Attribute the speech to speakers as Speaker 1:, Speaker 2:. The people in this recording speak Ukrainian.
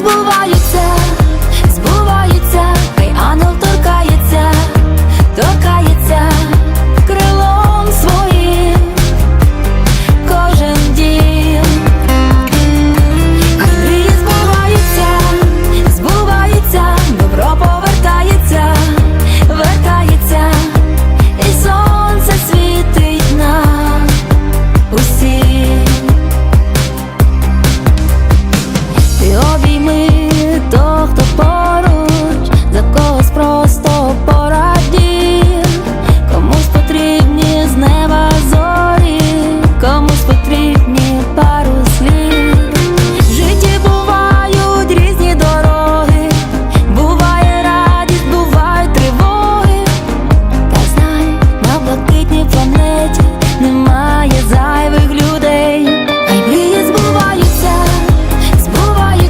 Speaker 1: збуває